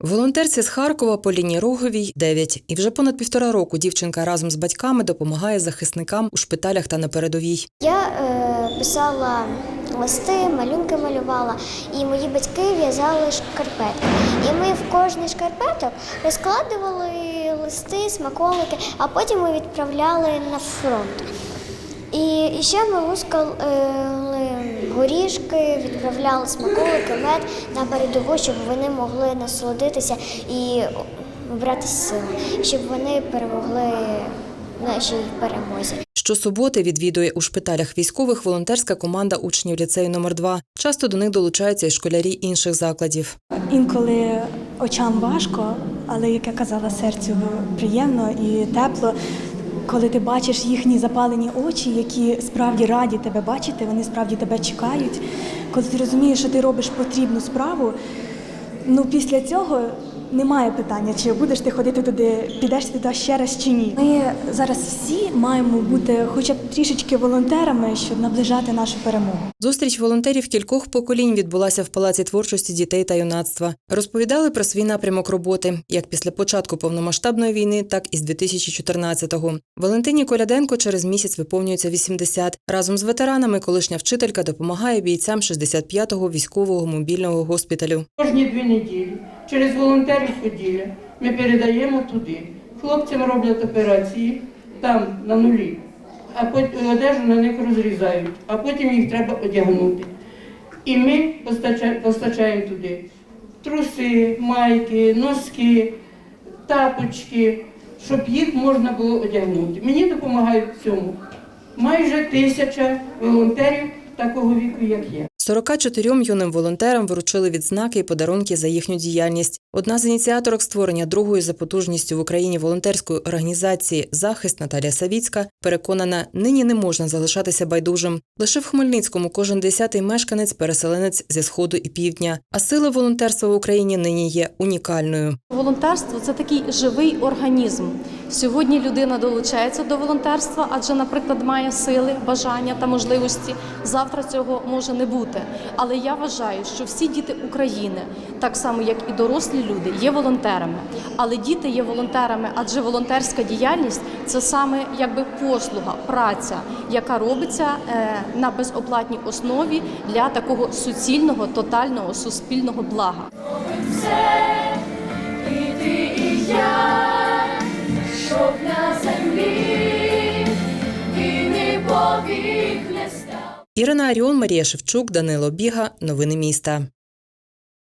Волонтерці з Харкова Поліні Роговій 9. І вже понад півтора року дівчинка разом з батьками допомагає захисникам у шпиталях та на передовій. Я е, писала листи, малюнки малювала, і мої батьки в'язали шкарпетки. І ми в кожний шкарпеток розкладували листи, смаколики, а потім ми відправляли на фронт. І, ще ми лускали горішки, відправляли смаколики, мед на передову, щоб вони могли насолодитися і набрати сили, щоб вони перемогли нашій перемозі. Щосуботи відвідує у шпиталях військових волонтерська команда учнів ліцею номер 2 Часто до них долучаються і школярі інших закладів. Інколи очам важко, але як я казала, серцю приємно і тепло. Коли ти бачиш їхні запалені очі, які справді раді тебе бачити, вони справді тебе чекають. Коли ти розумієш, що ти робиш потрібну справу, ну після цього немає питання, чи будеш ти ходити туди, підеш ти туди ще раз чи ні. Ми зараз всі маємо бути хоча б трішечки волонтерами, щоб наближати нашу перемогу. Зустріч волонтерів кількох поколінь відбулася в Палаці творчості дітей та юнацтва. Розповідали про свій напрямок роботи як після початку повномасштабної війни, так і з 2014-го. Валентині Коляденко через місяць виповнюється 80. Разом з ветеранами колишня вчителька допомагає бійцям 65-го військового мобільного госпіталю. Кожні дві неділі через волонтерів Поділля ми передаємо туди. Хлопцям роблять операції там на нулі, а потім одежу на них розрізають, а потім їх треба одягнути. І ми постача- постачаємо туди труси, майки, носки, тапочки, щоб їх можна було одягнути. Мені допомагають в цьому майже тисяча волонтерів такого віку, як я. 44 юним волонтерам вручили відзнаки і подарунки за їхню діяльність. Одна з ініціаторок створення другої за потужністю в Україні волонтерської організації Захист Наталія Савіцька переконана, нині не можна залишатися байдужим. Лише в Хмельницькому кожен десятий мешканець переселенець зі сходу і півдня. А сила волонтерства в Україні нині є унікальною. Волонтерство це такий живий організм. Сьогодні людина долучається до волонтерства, адже, наприклад, має сили, бажання та можливості. Завтра цього може не бути. Але я вважаю, що всі діти України, так само як і дорослі люди, є волонтерами. Але діти є волонтерами, адже волонтерська діяльність це саме якби послуга, праця, яка робиться е, на безоплатній основі для такого суцільного, тотального суспільного блага. І ти, і я, щоб на землі війни повік не став. Ірина Аріон, Марія Шевчук, Данило Біга. Новини міста.